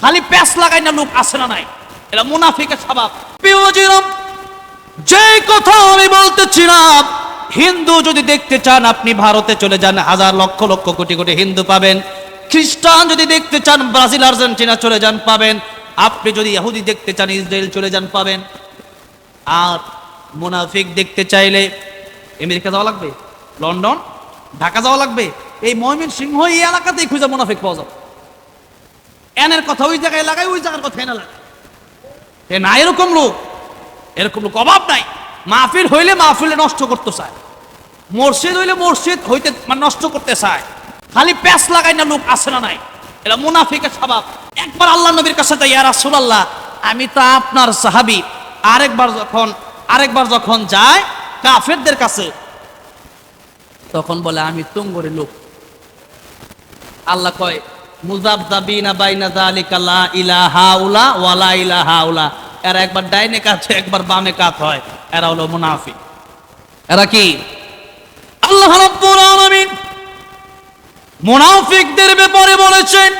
খালি প্যাস লাগাই না লোক আসে না নাই? এটা মুনাফিকের স্বভাব। প্রিয়জিরম যে কথা আমি বলতেছিলাম, হিন্দু যদি দেখতে চান আপনি ভারতে চলে যান, হাজার লক্ষ লক্ষ কোটি কোটি হিন্দু পাবেন। খ্রিস্টান যদি দেখতে চান, ব্রাজিল, আর্জেন্টিনা চলে যান, পাবেন। আপনি যদি ইহুদি দেখতে চান, ইসরায়েল চলে যান, পাবেন। আর মুনাফিক দেখতে চাইলে আমেরিকা যাওয়া লাগবে, লন্ডন, ঢাকা যাওয়া লাগবে। এই ময়মন সিংহ এই এলাকাতেই খুঁজে মুনাফিক পাওয়া যাবে। এনের কথা ওই জায়গায় লাগায়, ওই জায়গার কথা এনে লাগায়। এ না, এরকম লোক এরকম লোক অভাব নাই। মাহফিল হইলে মাহফিলে নষ্ট করতে চায়। মসজিদ হইলে মসজিদ হইতে মানে নষ্ট করতে চায়। খালি প্যাস লাগাই না লোক আসে না নাই। এটা মুনাফিকের স্বভাব। একবার আল্লাহ নবীর কাছে তাই ইয়া রাসূলুল্লাহ, আমি তো আপনার সাহাবী। আরেকবার যখন আরেকবার যখন যায় কাফেরদের কাছে, তখন বলে, আমি তুঙ্গরে লোক। আল্লাহ কয় মুজাবজাবিনা বাইনা যালিকা লা ইলাহা উলা এরা একবার ডাইনে হয়, একবার বামে হয়। এরা হলো মুনাফিক। এরা কি? আল্লাহ মুনাফিকদের ব্যাপারে বলেছেন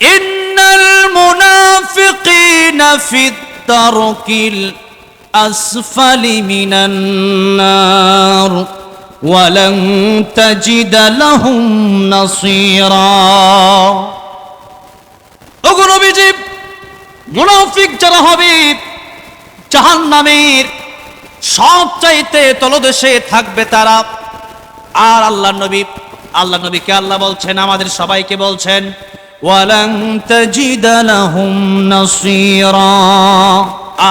ইন্নাল মুনাফিকিনা ফিদ দারকিল আসফালি মিনান ولن تجد لهم نصيرا ওগো নবীজি মুনাফিক যারা হবে জাহান্নামের সব চাইতে তলদেশে থাকবে তারা আর আল্লাহ নবী আল্লাহ নবীকে আল্লাহ বলছেন আমাদের সবাইকে বলছেন ওয়ালাং তাজিদা লাহুম নাসীরা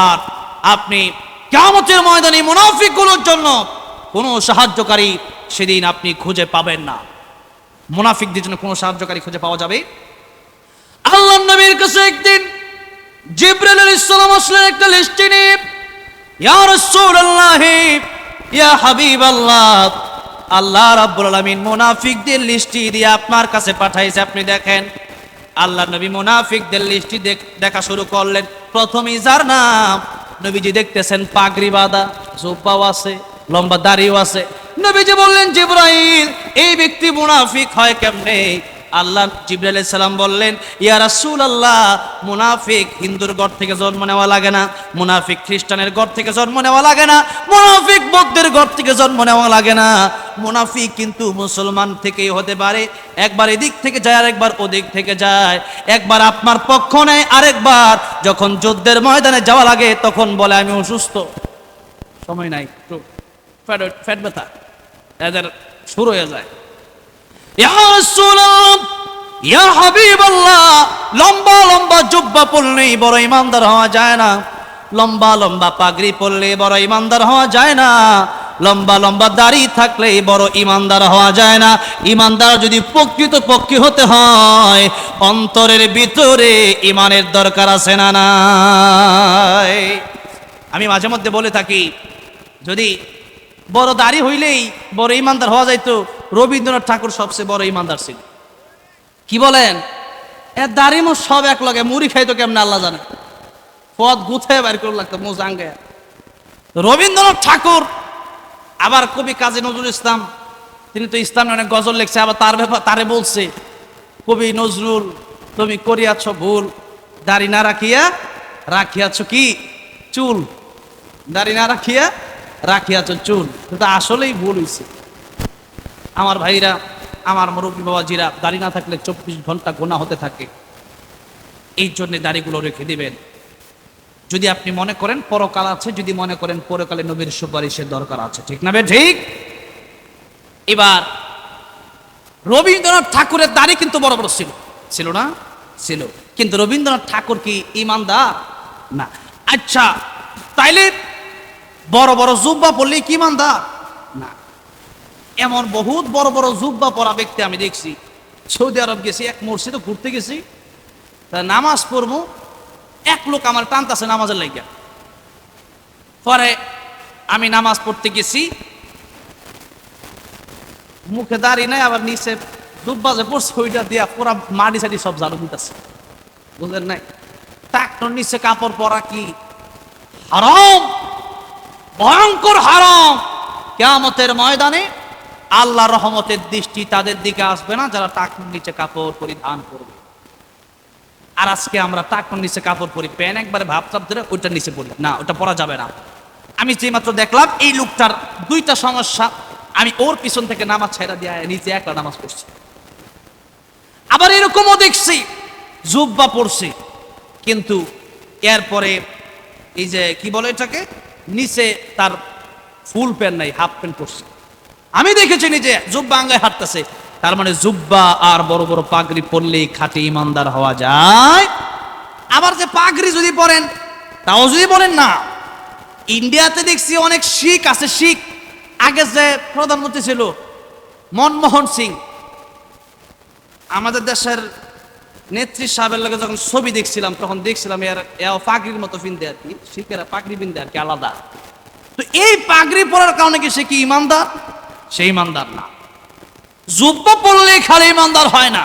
আর আপনি কিয়ামতের ময়দানে মুনাফিকগুলোর জন্য কোনো সাহায্যকারী সেদিন আপনি খুঁজে পাবেন না। মুনাফিকদের জন্য কোনো সাহায্যকারী খুঁজে পাওয়া যাবে? আল্লাহ নবীর কাছে একদিন জিব্রাইল আলাইহিস সালাম আসলেন একটা লিস্ট নিয়ে, ইয়া রাসূলুল্লাহ, ইয়া হাবিবাল্লাহ, আল্লাহ রাব্বুল আলামিন মুনাফিকদের লিস্টি দিয়ে আপনার কাছে পাঠাইছে, আপনি দেখেন। আল্লাহ নবী মুনাফিকদের লিস্টি দেখা শুরু করলেন। প্রথমেই যার নাম নবীজি দেখতেছেন পাগড়ি বাঁধা, জুব্বাও আছে লম্বা দাড়িও আছে। নবীজি বললেন, জিব্রাইল, এই ব্যক্তি মুনাফিক হয় কেমনে? আল্লাহ জিব্রাইল সালাম বললেন, ইয়া রাসূলুল্লাহ, মুনাফিক হিন্দুর ঘর থেকে জন্ম নেওয়া লাগে না, মুনাফিক খ্রিস্টানের ঘর থেকে জন্ম নেওয়া লাগে না, মুনাফিক বৌদ্ধের ঘর থেকে জন্ম নেওয়া লাগে না। মুনাফিক কিন্তু মুসলমান থেকেই হতে পারে, একবার এদিক থেকে যায়, আরেকবার ওদিক থেকে যায়। একবার আপনার পক্ষ নেয়, আরেকবার যখন যুদ্ধের ময়দানে যাওয়া লাগে, তখন বলে, আমি অসুস্থ। সময় নাই, একটু ফ্যাট ফ্যাট ব্যথা। এদের শুরু হয়ে যায়। ইয়া ইয়া হাবিবাল্লাহ, লম্বা লম্বা জুব্বা পরলেই বড় ইমানদার হওয়া যায় না। লম্বা লম্বা পাগড়ি পরলে বড় ইমানদার হওয়া যায় না। লম্বা লম্বা দাড়ি থাকলে বড় ইমানদার হওয়া যায় না। ইমানদার যদি প্রকৃত পক্ষী হতে হয়, অন্তরের ভিতরে ইমানের দরকার আছে না আমি মাঝে মধ্যে বলে থাকি, যদি বড় দাড়ি হইলেই বড় ইমানদার হওয়া যাইতো। রবীন্দ্রনাথ ঠাকুর সবচেয়ে বড় ইমানদার ছিল। কি বলেন? এ দাড়ি মো সব এক লগে, মুড়ি খাইতো কেমন আল্লাহ জানে? পথ গুথায় বাইর করে লাগতো, মোজ আঙ্গে রবীন্দ্রনাথ ঠাকুর, আবার কবি কাজী নজরুল ইসলাম, তিনি তো ইসলামে অনেক গজল লিখছে, আবার তার ব্যাপার তারে বলছে, কবি নজরুল, তুমি করিয়াছ ভুল, দাড়ি না রাখিয়া, রাখিয়াছ কি? চুল। দাড়ি না রাখিয়া রাখিয়াছ চুল কিন্তু আসলেই ভুল হয়েছে আমার ভাইরা, আমার মুরব্বী বাবাজিরা, দাড়ি না থাকলে চব্বিশ ঘণ্টা গোনা হতে থাকে। এই জন্য দাড়িগুলো রেখে দিবেন। যদি আপনি মনে করেন পরকাল আছে, যদি মনে করেন পরকালে নবীর সুপারিশের দরকার আছে। ঠিক না ঠিক? এবার, রবীন্দ্রনাথ ঠাকুরের দাড়ি কিন্তু বড় বড় ছিল। ছিল না? ছিল। কিন্তু রবীন্দ্রনাথ ঠাকুর কি ইমানদার? না। আচ্ছা তাইলে বড় বড় জুব্বা পড়লে কি ইমানদার? না। এমন বহুত বড় বড় জুব্বা পরা ব্যক্তি আমি দেখছি। সৌদি আরব গেছি, এক মসজিদে ঘুরতে গেছি। তা নামাজ পড়ব, এক লোক আমার টানতাছে নামাজের লাইগা। পরে আমি নামাজ পড়তে গেছি। মুখে দাঁড়িয়ে নাই, আবার নিচে দুব্বা যে পড়ছে, ওইটা দিয়া পুরা মাটি সাটি সব ঝাড়ু দিতেছে বুঝলেন নাই? ট্রাক্টর নিচে কাপড় পরা কি? হারাম! ভয়ঙ্কর হারাম। কেয়ামতের ময়দানে আল্লাহ রহমতের দৃষ্টি তাদের দিকে আসবে না, যারা টাকুর নিচে কাপড় পরিধান করবে। আর আজকে আমরা টাকন নিচে কাপড় পরি প্যান একবারে ভাব চাপ ধরে ওইটা নিচে পড়ি। না, ওটা পরা যাবে না। আমি যে মাত্র দেখলাম, এই লোকটার দুইটা সমস্যা, আমি ওর পিছন থেকে নামাজ ছেড়া দিয়ে নিচে একটা নামাজ পড়ছি। আবার এরকমও দেখছি, জুব্বা পড়ছে কিন্তু এরপরে এই যে, কি বলে এটাকে? নিচে তার ফুল প্যান্ট নাই, হাফ প্যান্ট পরছে। আমি দেখেছি নিজে, জুব্বা আঙ্গায় হাঁটতেছে। তার মানে জুব্বা আর বড় বড় পাগড়ি পরলেই খাঁটি ইমানদার হওয়া যায়। আবার যে পাগড়ি যদি পরেন, তাও যদি বলেন না। ইন্ডিয়াতে দেখছি অনেক শিখ আছে, শিখ। আগে যে প্রধানমন্ত্রী ছিল, মনমোহন সিং, আমাদের দেশের নেত্রী সাহেবের লোকে যখন ছবি দেখছিলাম, তখন দেখছিলাম এর এও পাগড়ির মতো বিন্দে আর কি। শিখেরা পাগড়ি বিন্দে আর কি, আলাদা। তো এই পাগড়ি পরার কারণে কি সে কি ইমানদার? সে ইমানদার না। জুব্বা পড়লে খালি ইমানদার হয় না।